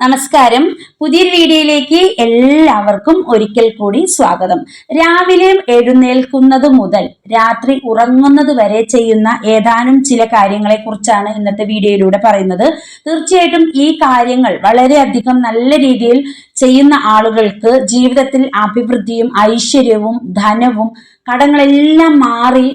നമസ്കാരം. പുതിയൊരു വീഡിയോയിലേക്ക് എല്ലാവർക്കും ഒരിക്കൽ കൂടി സ്വാഗതം. രാവിലെ എഴുന്നേൽക്കുന്നത് മുതൽ രാത്രി ഉറങ്ങുന്നത് വരെ ചെയ്യുന്ന ഏതാനും ചില കാര്യങ്ങളെ കുറിച്ചാണ് ഇന്നത്തെ വീഡിയോയിലൂടെ പറയുന്നത്. തീർച്ചയായിട്ടും ഈ കാര്യങ്ങൾ വളരെയധികം നല്ല രീതിയിൽ ചെയ്യുന്ന ആളുകൾക്ക് ജീവിതത്തിൽ അഭിവൃദ്ധിയും ഐശ്വര്യവും ധനവും കടങ്ങളെല്ലാം മാറി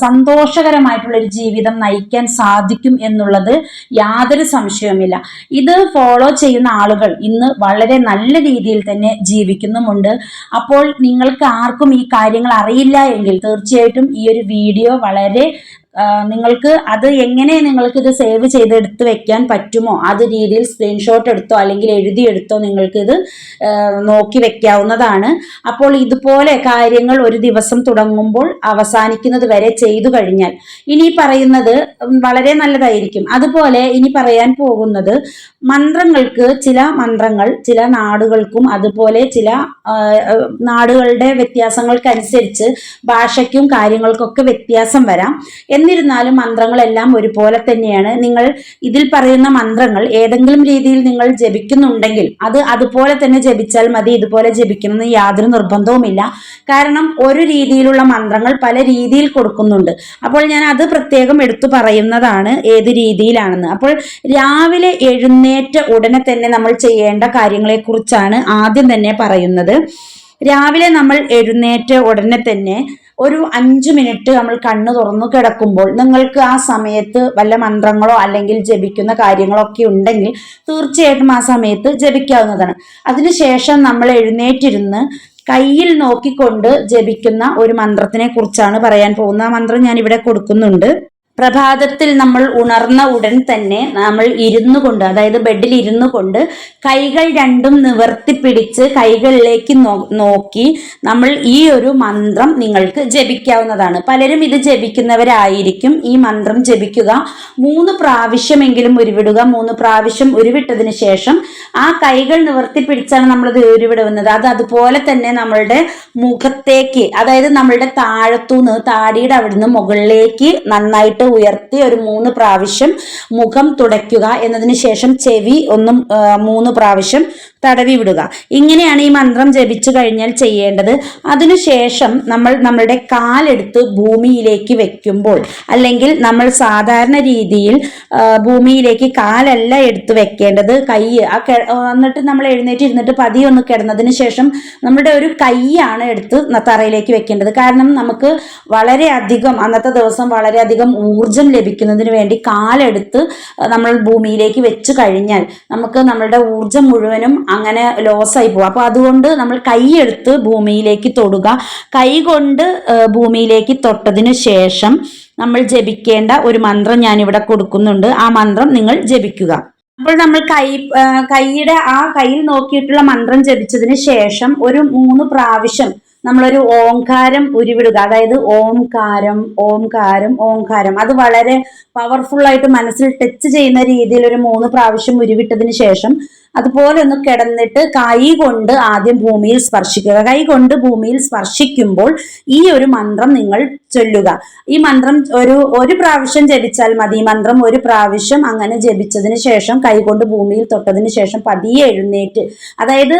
സന്തോഷകരമായിട്ടുള്ള ഒരു ജീവിതം നയിക്കാൻ സാധിക്കും എന്നുള്ളത് യാതൊരു സംശയവുമില്ല. ഇത് ഫോളോ ചെയ്യുന്ന ആളുകൾ ഇന്ന് വളരെ നല്ല രീതിയിൽ തന്നെ ജീവിക്കുന്നുമുണ്ട്. അപ്പോൾ നിങ്ങൾക്ക് ആർക്കും ഈ കാര്യങ്ങൾ അറിയില്ല എങ്കിൽ തീർച്ചയായിട്ടും ഈ ഒരു വീഡിയോ വളരെ നിങ്ങൾക്ക് അത് എങ്ങനെ നിങ്ങൾക്ക് ഇത് സേവ് ചെയ്ത് എടുത്ത് വെക്കാൻ പറ്റുമോ? അത് രീതിയിൽ സ്ക്രീൻഷോട്ട് എടുത്തോ അല്ലെങ്കിൽ എഴുതിയെടുത്തോ നിങ്ങൾക്ക് ഇത് നോക്കി വെക്കാവുന്നതാണ്. അപ്പോൾ ഇതുപോലെ കാര്യങ്ങൾ ഒരു ദിവസം തുടങ്ങുമ്പോൾ അവസാനിക്കുന്നത് വരെ ചെയ്തു കഴിഞ്ഞാൽ ഇനി പറയുന്നത് വളരെ നല്ലതായിരിക്കും. അതുപോലെ ഇനി പറയാൻ പോകുന്നത് മന്ത്രങ്ങൾക്ക് ചില മന്ത്രങ്ങൾ ചില നാടുകൾക്കും അതുപോലെ ചില നാടുകളുടെ വ്യത്യാസങ്ങൾക്കനുസരിച്ച് ഭാഷയ്ക്കും കാര്യങ്ങൾക്കൊക്കെ വ്യത്യാസം വരാം. എന്നിരുന്നാലും മന്ത്രങ്ങളെല്ലാം ഒരുപോലെ തന്നെയാണ്. നിങ്ങൾ ഇതിൽ പറയുന്ന മന്ത്രങ്ങൾ ഏതെങ്കിലും രീതിയിൽ നിങ്ങൾ ജപിക്കുന്നുണ്ടെങ്കിൽ അത് അതുപോലെ തന്നെ ജപിച്ചാൽ മതി ഇതുപോലെ ജപിക്കണമെന്ന് യാതൊരു നിർബന്ധവുമില്ല. കാരണം ഒരു രീതിയിലുള്ള മന്ത്രങ്ങൾ പല രീതിയിൽ കൊടുക്കുന്നുണ്ട്. അപ്പോൾ ഞാൻ അത് പ്രത്യേകം എടുത്തു പറയുന്നതാണ് ഏത് രീതിയിലാണെന്ന്. അപ്പോൾ രാവിലെ എഴുന്നേറ്റ ഉടനെ തന്നെ നമ്മൾ ചെയ്യേണ്ട കാര്യങ്ങളെക്കുറിച്ചാണ് ആദ്യം തന്നെ പറയുന്നത്. രാവിലെ നമ്മൾ എഴുന്നേറ്റ ഉടനെ തന്നെ ഒരു അഞ്ചു മിനിറ്റ് നമ്മൾ കണ്ണ് തുറന്നു കിടക്കുമ്പോൾ നിങ്ങൾക്ക് ആ സമയത്ത് വല്ല മന്ത്രങ്ങളോ അല്ലെങ്കിൽ ജപിക്കുന്ന കാര്യങ്ങളോ ഒക്കെ ഉണ്ടെങ്കിൽ തീർച്ചയായിട്ടും ആ സമയത്ത് ജപിക്കാവുന്നതാണ്. അതിനുശേഷം നമ്മൾ എഴുന്നേറ്റിരുന്ന് കയ്യിൽ നോക്കിക്കൊണ്ട് ജപിക്കുന്ന ഒരു മന്ത്രത്തിനെ കുറിച്ചാണ് പറയാൻ പോകുന്നത്. ആ മന്ത്രം ഞാൻ ഇവിടെ കൊടുക്കുന്നുണ്ട്. പ്രഭാതത്തിൽ നമ്മൾ ഉണർന്ന ഉടൻ തന്നെ നമ്മൾ ഇരുന്നു കൊണ്ട് അതായത് ബെഡിൽ ഇരുന്നു കൊണ്ട് കൈകൾ രണ്ടും നിവർത്തി പിടിച്ച് കൈകളിലേക്ക് നോക്കി നമ്മൾ ഈ ഒരു മന്ത്രം നിങ്ങൾക്ക് ജപിക്കാവുന്നതാണ്. പലരും ഇത് ജപിക്കുന്നവരായിരിക്കും. ഈ മന്ത്രം ജപിക്കുക മൂന്ന് പ്രാവശ്യമെങ്കിലും ഉരുവിടുക മൂന്ന് പ്രാവശ്യം ഉരുവിട്ടതിന് ശേഷം ആ കൈകൾ നിവർത്തി പിടിച്ചാണ് നമ്മളിത് ഉരുവിടുന്നത്. അത് അതുപോലെ തന്നെ നമ്മളുടെ മുഖത്തേക്ക് അതായത് നമ്മളുടെ താഴത്തുനിന്ന് താടിയുടെ അവിടുന്ന് മുകളിലേക്ക് നന്നായിട്ട് ഉയർത്തി ഒരു മൂന്ന് പ്രാവശ്യം മുഖം തുടയ്ക്കുക എന്നതിന് ശേഷം ചെവി ഒന്നും മൂന്ന് പ്രാവശ്യം തടവി വിടുക ഇങ്ങനെയാണ് ഈ മന്ത്രം ജപിച്ചു കഴിഞ്ഞാൽ ചെയ്യേണ്ടത്. അതിനുശേഷം നമ്മൾ നമ്മളുടെ കാലെടുത്ത് ഭൂമിയിലേക്ക് വെക്കുമ്പോൾ അല്ലെങ്കിൽ നമ്മൾ സാധാരണ രീതിയിൽ ഭൂമിയിലേക്ക് കാലല്ല എടുത്ത് വെക്കേണ്ടത്. കൈ ആ എന്നിട്ട് നമ്മൾ എഴുന്നേറ്റ് ഇരുന്നിട്ട് പതിയെ ഒന്ന് കിടന്നതിന് ശേഷം നമ്മുടെ ഒരു കൈയാണ് എടുത്ത് തറയിലേക്ക് വെക്കേണ്ടത്. കാരണം നമുക്ക് വളരെയധികം അന്നത്തെ ദിവസം വളരെയധികം ഊർജം ലഭിക്കുന്നതിന് വേണ്ടി കാലെടുത്ത് നമ്മൾ ഭൂമിയിലേക്ക് വെച്ച് കഴിഞ്ഞാൽ നമുക്ക് നമ്മളുടെ ഊർജം മുഴുവനും അങ്ങനെ ലോസായി പോകും അപ്പോൾ അതുകൊണ്ട് നമ്മൾ കൈയെടുത്ത് ഭൂമിയിലേക്ക് തൊടുക. കൈ കൊണ്ട് ഭൂമിയിലേക്ക് തൊട്ടതിന് ശേഷം നമ്മൾ ജപിക്കേണ്ട ഒരു മന്ത്രം ഞാനിവിടെ കൊടുക്കുന്നുണ്ട്. ആ മന്ത്രം നിങ്ങൾ ജപിക്കുക. അപ്പോൾ നമ്മൾ കൈ കൈയുടെ ആ കയ്യിൽ നോക്കിയിട്ടുള്ള മന്ത്രം ജപിച്ചതിന് ശേഷം ഒരു മൂന്ന് പ്രാവശ്യം നമ്മളൊരു ഓംകാരം ഉരുവിടുക. അതായത് ഓംകാരം ഓംകാരം ഓംകാരം. അത് വളരെ പവർഫുൾ ആയിട്ട് മനസ്സിൽ ടച്ച് ചെയ്യുന്ന രീതിയിൽ ഒരു മൂന്ന് പ്രാവശ്യം ഉരുവിട്ടതിന് ശേഷം അതുപോലെ ഒന്ന് കിടന്നിട്ട് കൈ കൊണ്ട് ആദ്യം ഭൂമിയിൽ സ്പർശിക്കുക. കൈ കൊണ്ട് ഭൂമിയിൽ സ്പർശിക്കുമ്പോൾ ഈ ഒരു മന്ത്രം നിങ്ങൾ ചൊല്ലുക. ഈ മന്ത്രം ഒരു ഒരു പ്രാവശ്യം ജപിച്ചാൽ മതി. ഈ മന്ത്രം ഒരു പ്രാവശ്യം അങ്ങനെ ജപിച്ചതിന് ശേഷം കൈ കൊണ്ട് ഭൂമിയിൽ തൊട്ടതിന് ശേഷം പതിയെ എഴുന്നേറ്റ്. അതായത്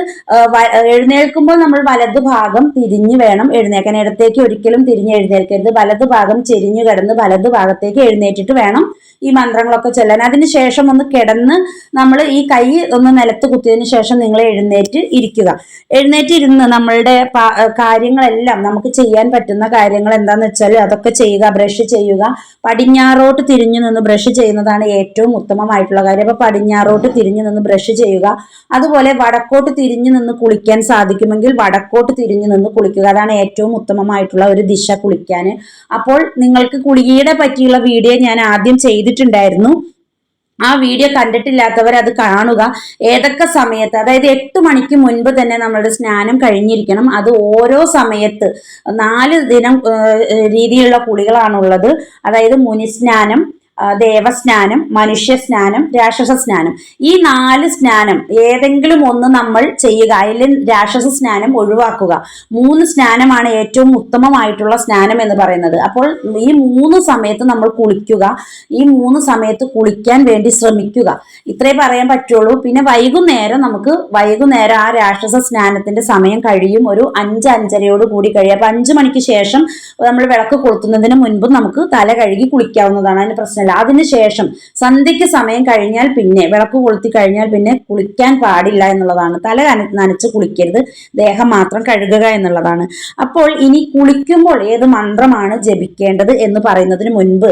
എഴുന്നേൽക്കുമ്പോൾ നമ്മൾ വലത് ഭാഗം തിരിഞ്ഞു വേണം എഴുന്നേക്കാൻ. ഇടത്തേക്ക് ഒരിക്കലും തിരിഞ്ഞ് എഴുന്നേൽക്കരുത്. വലത് ഭാഗം ചെരിഞ്ഞു കിടന്ന് വലത് ഭാഗത്തേക്ക് എഴുന്നേറ്റിട്ട് വേണം ഈ മന്ത്രങ്ങളൊക്കെ ചൊല്ലാൻ. അതിന് ശേഷം ഒന്ന് കിടന്ന് നമ്മൾ ഈ കൈ ഒന്ന് നിലത്ത് കുത്തിയതിന് ശേഷം നിങ്ങൾ എഴുന്നേറ്റ് ഇരിക്കുക. എഴുന്നേറ്റ് ഇരുന്ന് നമ്മളുടെ കാര്യങ്ങളെല്ലാം നമുക്ക് ചെയ്യാൻ പറ്റുന്ന കാര്യങ്ങൾ എന്താന്ന് വെച്ചാൽ അതൊക്കെ ചെയ്യുക ബ്രഷ് ചെയ്യുക. പടിഞ്ഞാറോട്ട് തിരിഞ്ഞു നിന്ന് ബ്രഷ് ചെയ്യുന്നതാണ് ഏറ്റവും ഉത്തമമായിട്ടുള്ള കാര്യം. അപ്പൊ പടിഞ്ഞാറോട്ട് തിരിഞ്ഞു നിന്ന് ബ്രഷ് ചെയ്യുക. അതുപോലെ വടക്കോട്ട് തിരിഞ്ഞു നിന്ന് കുളിക്കാൻ സാധിക്കുമെങ്കിൽ വടക്കോട്ട് തിരിഞ്ഞു നിന്ന് കുളിക്കുക. അതാണ് ഏറ്റവും ഉത്തമമായിട്ടുള്ള ഒരു ദിശ കുളിക്കാൻ. അപ്പോൾ നിങ്ങൾക്ക് കുളിയുടെ പറ്റിയുള്ള വീഡിയോ ഞാൻ ആദ്യം ചെയ്തിട്ടുണ്ടായിരുന്നു. ആ വീഡിയോ കണ്ടിട്ടില്ലാത്തവർ അത് കാണുക. ഏതൊക്കെ സമയത്ത്? അതായത് എട്ട് മണിക്ക് മുൻപ് തന്നെ നമ്മളുടെ സ്നാനം കഴിഞ്ഞിരിക്കണം. അത് ഓരോ സമയത്ത്. നാല് ദിനം രീതിയിലുള്ള കുളികളാണുള്ളത്. അതായത് മുനിസ്നാനം ദേവസ്നാനം മനുഷ്യ സ്നാനം രാക്ഷസ സ്നാനം ഈ നാല് സ്നാനം ഏതെങ്കിലും ഒന്ന് നമ്മൾ ചെയ്യുക അതിൽ രാക്ഷസ സ്നാനം ഒഴിവാക്കുക. മൂന്ന് സ്നാനമാണ് ഏറ്റവും ഉത്തമമായിട്ടുള്ള സ്നാനം എന്ന് പറയുന്നത്. അപ്പോൾ ഈ മൂന്ന് സമയത്ത് നമ്മൾ കുളിക്കുക ഈ മൂന്ന് സമയത്ത് കുളിക്കാൻ വേണ്ടി ശ്രമിക്കുക. ഇത്രേ പറയാൻ പറ്റുള്ളൂ. പിന്നെ വൈകുന്നേരം നമുക്ക് വൈകുന്നേരം ആ രാക്ഷസ സ്നാനത്തിന്റെ സമയം കഴിയും. ഒരു അഞ്ച് അഞ്ചരയോട് കൂടി കഴിയും. അപ്പൊ അഞ്ചു മണിക്ക് ശേഷം നമ്മൾ വിളക്ക് കൊളുത്തുന്നതിന് മുൻപ് നമുക്ക് തല കഴുകി കുളിക്കാവുന്നതാണ് അതിന് പ്രശ്നമില്ല അതിനുശേഷം സന്ധ്യയ്ക്ക് സമയം കഴിഞ്ഞാൽ പിന്നെ വിളക്ക് കൊളുത്തി കഴിഞ്ഞാൽ പിന്നെ കുളിക്കാൻ പാടില്ല എന്നുള്ളതാണ്. തല നനച്ച് കുളിക്കരുത്. ദേഹം മാത്രം കഴുകുക എന്നുള്ളതാണ്. അപ്പോൾ ഇനി കുളിക്കുമ്പോൾ ഏത് മന്ത്രമാണ് ജപിക്കേണ്ടത് എന്ന് പറയുന്നതിന് മുൻപ്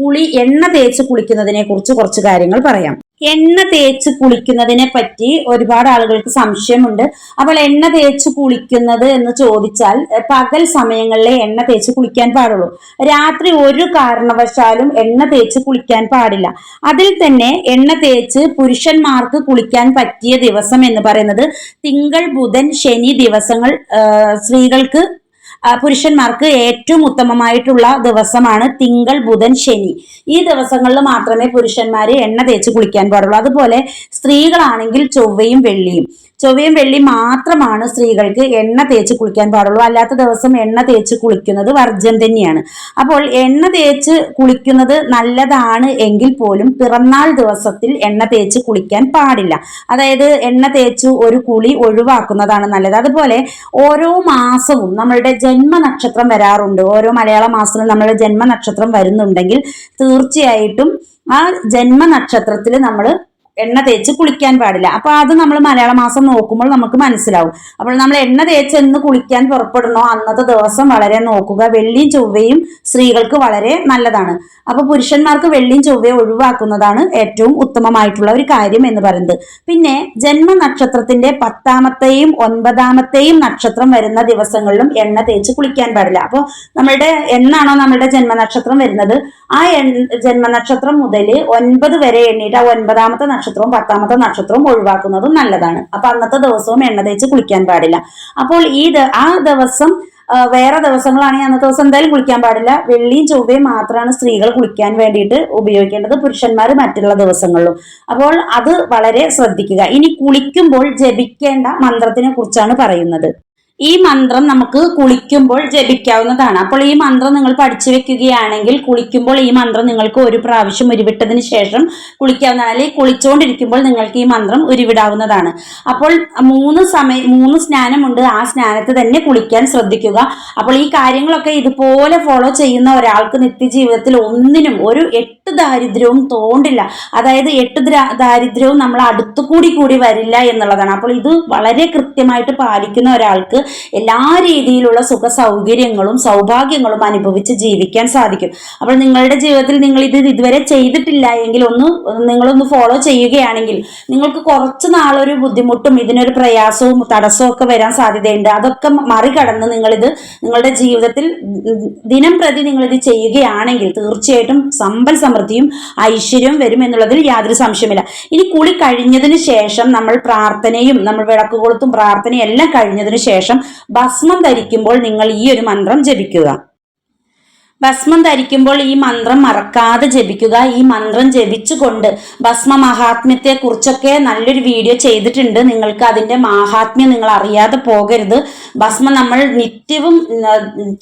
കുളി എണ്ണ തേച്ച് കുളിക്കുന്നതിനെ കുറിച്ച് കുറച്ച് കാര്യങ്ങൾ പറയാം. എണ്ണ തേച്ച് കുളിക്കുന്നതിനെ പറ്റി ഒരുപാട് ആളുകൾക്ക് സംശയമുണ്ട്. അപ്പോൾ എണ്ണ തേച്ച് കുളിക്കുന്നത് എന്ന് ചോദിച്ചാൽ പകൽ സമയങ്ങളിലെ എണ്ണ തേച്ച് കുളിക്കാൻ പാടുള്ളൂ. രാത്രി ഒരു കാരണവശാലും എണ്ണ തേച്ച് കുളിക്കാൻ പാടില്ല. അതിൽ തന്നെ എണ്ണ തേച്ച് പുരുഷന്മാർക്ക് കുളിക്കാൻ പറ്റിയ ദിവസം എന്ന് പറയുന്നത് തിങ്കൾ ബുധൻ ശനി ദിവസങ്ങൾ സ്ത്രീകൾക്ക് പുരുഷന്മാർക്ക് ഏറ്റവും ഉത്തമമായിട്ടുള്ള ദിവസമാണ് തിങ്കൾ ബുധൻ ശനി. ഈ ദിവസങ്ങളിൽ മാത്രമേ പുരുഷന്മാര് എണ്ണ തേച്ച് കുളിക്കാൻ പാടുള്ളൂ. അതുപോലെ സ്ത്രീകളാണെങ്കിൽ ചൊവ്വയും വെള്ളിയും. ചൊവ്വയും വെള്ളി മാത്രമാണ് സ്ത്രീകൾക്ക് എണ്ണ തേച്ച് കുളിക്കാൻ പാടുള്ളൂ. അല്ലാത്ത ദിവസം എണ്ണ തേച്ച് കുളിക്കുന്നത് വർജ്യം തന്നെയാണ്. അപ്പോൾ എണ്ണ തേച്ച് കുളിക്കുന്നത് നല്ലതാണ് എങ്കിൽ പോലും പിറന്നാൾ ദിവസത്തിൽ എണ്ണ തേച്ച് കുളിക്കാൻ പാടില്ല. അതായത് എണ്ണ തേച്ച് ഒരു കുളി ഒഴിവാക്കുന്നതാണ് നല്ലത്. അതുപോലെ ഓരോ മാസവും നമ്മളുടെ ജന്മ നക്ഷത്രം വരാറുണ്ട്. ഓരോ മലയാള മാസത്തിലും നമ്മളുടെ ജന്മ നക്ഷത്രം വരുന്നുണ്ടെങ്കിൽ തീർച്ചയായിട്ടും ആ ജന്മ നക്ഷത്രത്തിൽ നമ്മൾ എണ്ണ തേച്ച് കുളിക്കാൻ പാടില്ല. അപ്പൊ അത് നമ്മൾ മലയാള മാസം നോക്കുമ്പോൾ നമുക്ക് മനസ്സിലാവും. അപ്പോൾ നമ്മൾ എണ്ണ തേച്ച് എന്ന് കുളിക്കാൻ പുറപ്പെടണോ അന്നത്തെ ദിവസം വളരെ നോക്കുക. വെള്ളിയും ചൊവ്വയും സ്ത്രീകൾക്ക് വളരെ നല്ലതാണ്. അപ്പൊ പുരുഷന്മാർക്ക് വെള്ളിയും ചൊവ്വയും ഒഴിവാക്കുന്നതാണ് ഏറ്റവും ഉത്തമമായിട്ടുള്ള ഒരു കാര്യം എന്ന് പറയുന്നത്. പിന്നെ ജന്മ നക്ഷത്രത്തിന്റെ പത്താമത്തെയും ഒൻപതാമത്തെയും നക്ഷത്രം വരുന്ന ദിവസങ്ങളിലും എണ്ണ തേച്ച് കുളിക്കാൻ പാടില്ല. അപ്പോൾ നമ്മളുടെ എന്നാണോ നമ്മളുടെ ജന്മനക്ഷത്രം വരുന്നത്? ആ എൺ- ജന്മനക്ഷത്രം മുതൽ ഒൻപത് വരെ എണ്ണീട്ട് ആ ഒൻപതാമത്തെ നക്ഷത്രവും പത്താമത്തെ നക്ഷത്രവും ഒഴിവാക്കുന്നതും നല്ലതാണ്. അപ്പൊ അന്നത്തെ ദിവസവും എണ്ണ തേച്ച് കുളിക്കാൻ പാടില്ല. അപ്പോൾ ഈ ആ ദിവസം വേറെ ദിവസങ്ങളാണെങ്കിൽ അന്നത്തെ ദിവസം എന്തായാലും കുളിക്കാൻ പാടില്ല. വെള്ളിയും ചൊവ്വയും മാത്രമാണ് സ്ത്രീകൾ കുളിക്കാൻ വേണ്ടിയിട്ട് ഉപയോഗിക്കേണ്ടത്. പുരുഷന്മാർ മറ്റുള്ള ദിവസങ്ങളിലും. അപ്പോൾ അത് വളരെ ശ്രദ്ധിക്കുക. ഇനി കുളിക്കുമ്പോൾ ജപിക്കേണ്ട മന്ത്രത്തിനെ കുറിച്ചാണ് പറയുന്നത്. ഈ മന്ത്രം നമുക്ക് കുളിക്കുമ്പോൾ ജപിക്കാവുന്നതാണ്. അപ്പോൾ ഈ മന്ത്രം നിങ്ങൾ പഠിച്ചു വെക്കുകയാണെങ്കിൽ കുളിക്കുമ്പോൾ ഈ മന്ത്രം നിങ്ങൾക്ക് ഒരു പ്രാവശ്യം ഉരുവിട്ടതിന് ശേഷം കുളിക്കാവുന്നതാണ്. അല്ലെങ്കിൽ കുളിച്ചുകൊണ്ടിരിക്കുമ്പോൾ നിങ്ങൾക്ക് ഈ മന്ത്രം ഉരുവിടാവുന്നതാണ്. അപ്പോൾ മൂന്ന് സമയം മൂന്ന് സ്നാനമുണ്ട്. ആ സ്നാനത്ത് തന്നെ കുളിക്കാൻ ശ്രദ്ധിക്കുക. അപ്പോൾ ഈ കാര്യങ്ങളൊക്കെ ഇതുപോലെ ഫോളോ ചെയ്യുന്ന ഒരാൾക്ക് നിത്യജീവിതത്തിൽ ഒന്നിനും ഒരു എട്ട് ദാരിദ്ര്യവും തോണ്ടില്ല. അതായത് എട്ട് ദാരിദ്ര്യവും നമ്മൾ അടുത്തു കൂടി കൂടി വരില്ല എന്നുള്ളതാണ്. അപ്പോൾ ഇത് വളരെ കൃത്യമായിട്ട് പാലിക്കുന്ന ഒരാൾക്ക് എല്ലാ രീതിയിലുള്ള സുഖ സൗകര്യങ്ങളും സൗഭാഗ്യങ്ങളും അനുഭവിച്ച് ജീവിക്കാൻ സാധിക്കും. അപ്പോൾ നിങ്ങളുടെ ജീവിതത്തിൽ നിങ്ങൾ ഇത് ഇതുവരെ ചെയ്തിട്ടില്ല എങ്കിൽ ഒന്ന് നിങ്ങളൊന്ന് ഫോളോ ചെയ്യുകയാണെങ്കിൽ നിങ്ങൾക്ക് കുറച്ച് നാളൊരു ബുദ്ധിമുട്ടും ഇതിനൊരു പ്രയാസവും തടസ്സവും ഒക്കെ വരാൻ സാധ്യതയുണ്ട്. അതൊക്കെ മറികടന്ന് നിങ്ങളിത് നിങ്ങളുടെ ജീവിതത്തിൽ ദിനം പ്രതി നിങ്ങളിത് ചെയ്യുകയാണെങ്കിൽ തീർച്ചയായിട്ടും സമ്പൽ സമൃദ്ധിയും ഐശ്വര്യവും വരും എന്നുള്ളതിൽ യാതൊരു സംശയമില്ല ഇനി കുളി കഴിഞ്ഞതിന് ശേഷം നമ്മൾ പ്രാർത്ഥനയും നമ്മൾ വിളക്ക് കൊളുത്തും പ്രാർത്ഥനയും എല്ലാം കഴിഞ്ഞതിന് ശേഷം ഭസ്മം ധരിക്കുമ്പോൾ നിങ്ങൾ ഈ ഒരു മന്ത്രം ജപിക്കുക. ഭസ്മം ധരിക്കുമ്പോൾ ഈ മന്ത്രം മറക്കാതെ ജപിക്കുക. ഈ മന്ത്രം ജപിച്ചുകൊണ്ട് ഭസ്മ മഹാത്മ്യത്തെ കുറിച്ചൊക്കെ നല്ലൊരു വീഡിയോ ചെയ്തിട്ടുണ്ട്. നിങ്ങൾക്ക് അതിന്റെ മഹാത്മ്യം നിങ്ങൾ അറിയാതെ പോകരുത്. ഭസ്മം നമ്മൾ നിത്യവും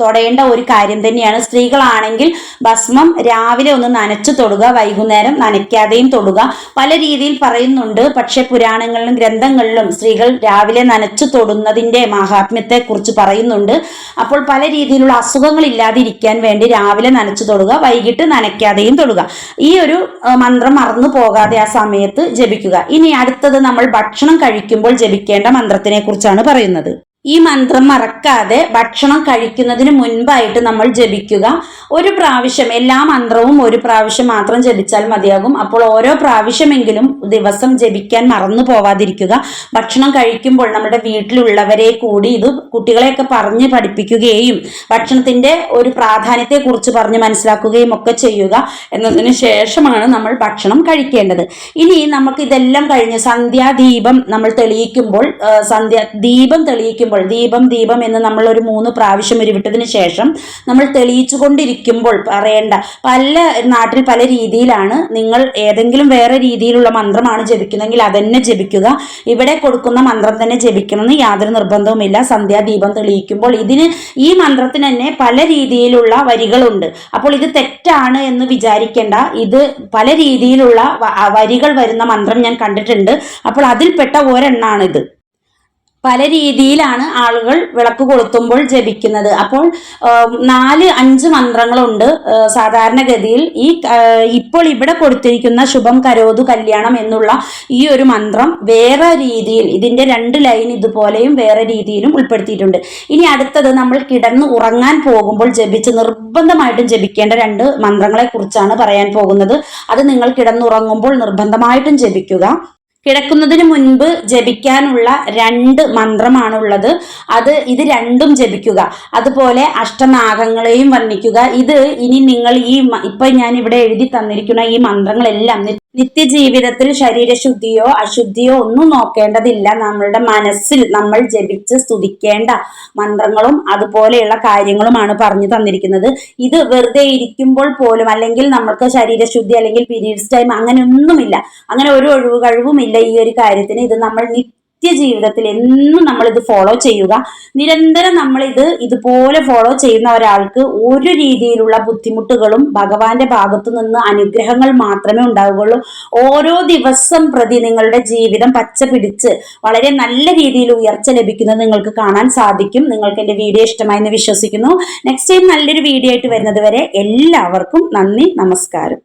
തൊടേണ്ട ഒരു കാര്യം തന്നെയാണ്. സ്ത്രീകളാണെങ്കിൽ ഭസ്മം രാവിലെ ഒന്ന് നനച്ചു തൊടുക വൈകുന്നേരം നനയ്ക്കാതെയും തൊടുക. പല രീതിയിൽ പറയുന്നുണ്ട്. പക്ഷെ പുരാണങ്ങളിലും ഗ്രന്ഥങ്ങളിലും സ്ത്രീകൾ രാവിലെ നനച്ചു തൊടുന്നതിന്റെ മാഹാത്മ്യത്തെ കുറിച്ച് പറയുന്നുണ്ട്. അപ്പോൾ പല രീതിയിലുള്ള അസുഖങ്ങൾ ഇല്ലാതിരിക്കാൻ വേണ്ടി രാവിലെ നനച്ചു തൊടുക വൈകിട്ട് നനയ്ക്കാതെയും തൊടുക. ഈ ഒരു മന്ത്രം മറന്നു പോകാതെ ആ സമയത്ത് ജപിക്കുക. ഇനി അടുത്തത് നമ്മൾ ഭക്ഷണം കഴിക്കുമ്പോൾ ജപിക്കേണ്ട മന്ത്രത്തിനെ കുറിച്ചാണ് പറയുന്നത്. ഈ മന്ത്രം മറക്കാതെ ഭക്ഷണം കഴിക്കുന്നതിന് മുൻപായിട്ട് നമ്മൾ ജപിക്കുക. ഒരു പ്രാവശ്യം എല്ലാ മന്ത്രവും ഒരു പ്രാവശ്യം മാത്രം ജപിച്ചാൽ മതിയാകും. അപ്പോൾ ഓരോ പ്രാവശ്യമെങ്കിലും ദിവസം ജപിക്കാൻ മറന്നു പോവാതിരിക്കുക. ഭക്ഷണം കഴിക്കുമ്പോൾ നമ്മുടെ വീട്ടിലുള്ളവരെ കൂടി ഇത് കുട്ടികളെയൊക്കെ പറഞ്ഞ് പഠിപ്പിക്കുകയും ഭക്ഷണത്തിന്റെ ഒരു പ്രാധാന്യത്തെക്കുറിച്ച് പറഞ്ഞ് മനസ്സിലാക്കുകയും ഒക്കെ ചെയ്യുക എന്നതിന് ശേഷമാണ് നമ്മൾ ഭക്ഷണം കഴിക്കേണ്ടത്. ഇനി നമുക്ക് ഇതെല്ലാം കഴിഞ്ഞ് സന്ധ്യാദീപം നമ്മൾ തെളിയിക്കുമ്പോൾ സന്ധ്യ ദീപം തെളിയിക്കുമ്പോൾ തെളിയിക്കുമ്പോൾ ദീപം ദീപം എന്ന് നമ്മൾ ഒരു മൂന്ന് പ്രാവശ്യം ഉരുവിട്ടതിന് ശേഷം നമ്മൾ തെളിയിച്ചു കൊണ്ടിരിക്കുമ്പോൾ പറയേണ്ട പല നാട്ടിൽ പല രീതിയിലാണ് നിങ്ങൾ ഏതെങ്കിലും വേറെ രീതിയിലുള്ള മന്ത്രമാണ് ജപിക്കുന്നതെങ്കിൽ അതന്നെ ജപിക്കുക. ഇവിടെ കൊടുക്കുന്ന മന്ത്രം തന്നെ ജപിക്കണമെന്ന് യാതൊരു നിർബന്ധവുമില്ല. സന്ധ്യാദീപം തെളിയിക്കുമ്പോൾ ഇതിന് ഈ മന്ത്രത്തിന് തന്നെ പല രീതിയിലുള്ള വരികളുണ്ട്. അപ്പോൾ ഇത് തെറ്റാണ് എന്ന് വിചാരിക്കേണ്ട. ഇത് പല രീതിയിലുള്ള വരികൾ വരുന്ന മന്ത്രം ഞാൻ കണ്ടിട്ടുണ്ട്. അപ്പോൾ അതിൽപ്പെട്ട ഒരെണ്ണാണിത്. പല രീതിയിലാണ് ആളുകൾ വിളക്ക് കൊളുത്തുമ്പോൾ ജപിക്കുന്നത്. അപ്പോൾ നാല് അഞ്ച് മന്ത്രങ്ങളുണ്ട്. സാധാരണഗതിയിൽ ഈ ഇപ്പോൾ ഇവിടെ കൊടുത്തിരിക്കുന്ന ശുഭം കരോതു കല്യാണം എന്നുള്ള ഈ ഒരു മന്ത്രം വേറെ രീതിയിൽ ഇതിന്റെ രണ്ട് ലൈൻ ഇതുപോലെയും വേറെ രീതിയിലും ഉൾപ്പെടുത്തിയിട്ടുണ്ട്. ഇനി അടുത്തത് നമ്മൾ കിടന്ന് ഉറങ്ങാൻ പോകുമ്പോൾ ജപിച്ച് നിർബന്ധമായിട്ടും ജപിക്കേണ്ട രണ്ട് മന്ത്രങ്ങളെ കുറിച്ചാണ് പറയാൻ പോകുന്നത്. അത് നിങ്ങൾ കിടന്നുറങ്ങുമ്പോൾ നിർബന്ധമായിട്ടും ജപിക്കുക. കിടക്കുന്നതിന് മുൻപ് ജപിക്കാനുള്ള രണ്ട് മന്ത്രമാണുള്ളത്. അത് ഇത് രണ്ടും ജപിക്കുക. അതുപോലെ അഷ്ടനാഗങ്ങളെയും വർണിക്കുക. ഇത് ഇനി നിങ്ങൾ ഈ ഇപ്പൊ ഞാൻ ഇവിടെ എഴുതി തന്നിരിക്കുന്ന ഈ മന്ത്രങ്ങളെല്ലാം നിത്യജീവിതത്തിൽ ശരീരശുദ്ധിയോ അശുദ്ധിയോ ഒന്നും നോക്കേണ്ടതില്ല. നമ്മളുടെ മനസ്സിൽ നമ്മൾ ജപിച്ച് സ്തുതിക്കേണ്ട മന്ത്രങ്ങളും അതുപോലെയുള്ള കാര്യങ്ങളുമാണ് പറഞ്ഞു തന്നിരിക്കുന്നത്. ഇത് വെറുതെ ഇരിക്കുമ്പോൾ പോലും അല്ലെങ്കിൽ നമ്മൾക്ക് ശരീരശുദ്ധി അല്ലെങ്കിൽ പീരീഡ്സ് ടൈം അങ്ങനെ ഒന്നുമില്ല അങ്ങനെ ഒരു ഒഴിവ് കഴിവുമില്ല ഈ ഒരു കാര്യത്തിന്. ഇത് നമ്മൾ നിത്യജീവിതത്തിൽ എന്നും നമ്മൾ ഇത് ഫോളോ ചെയ്യുക. നിരന്തരം നമ്മൾ ഇത് ഇതുപോലെ ഫോളോ ചെയ്യുന്ന ഒരാൾക്ക് ഒരു രീതിയിലുള്ള ബുദ്ധിമുട്ടുകളും ഭഗവാന്റെ ഭാഗത്തു നിന്ന് അനുഗ്രഹങ്ങൾ മാത്രമേ ഉണ്ടാവുകയുള്ളൂ. ഓരോ ദിവസം പ്രതി നിങ്ങളുടെ ജീവിതം പച്ച പിടിച്ച് വളരെ നല്ല രീതിയിൽ ഉയർച്ച ലഭിക്കുന്നത് നിങ്ങൾക്ക് കാണാൻ സാധിക്കും. നിങ്ങൾക്ക് എന്റെ വീഡിയോ ഇഷ്ടമായെന്ന് വിശ്വസിക്കുന്നു. നെക്സ്റ്റ് ടൈം നല്ലൊരു വീഡിയോ ആയിട്ട് വരുന്നത് വരെ എല്ലാവർക്കും നന്ദി നമസ്കാരം.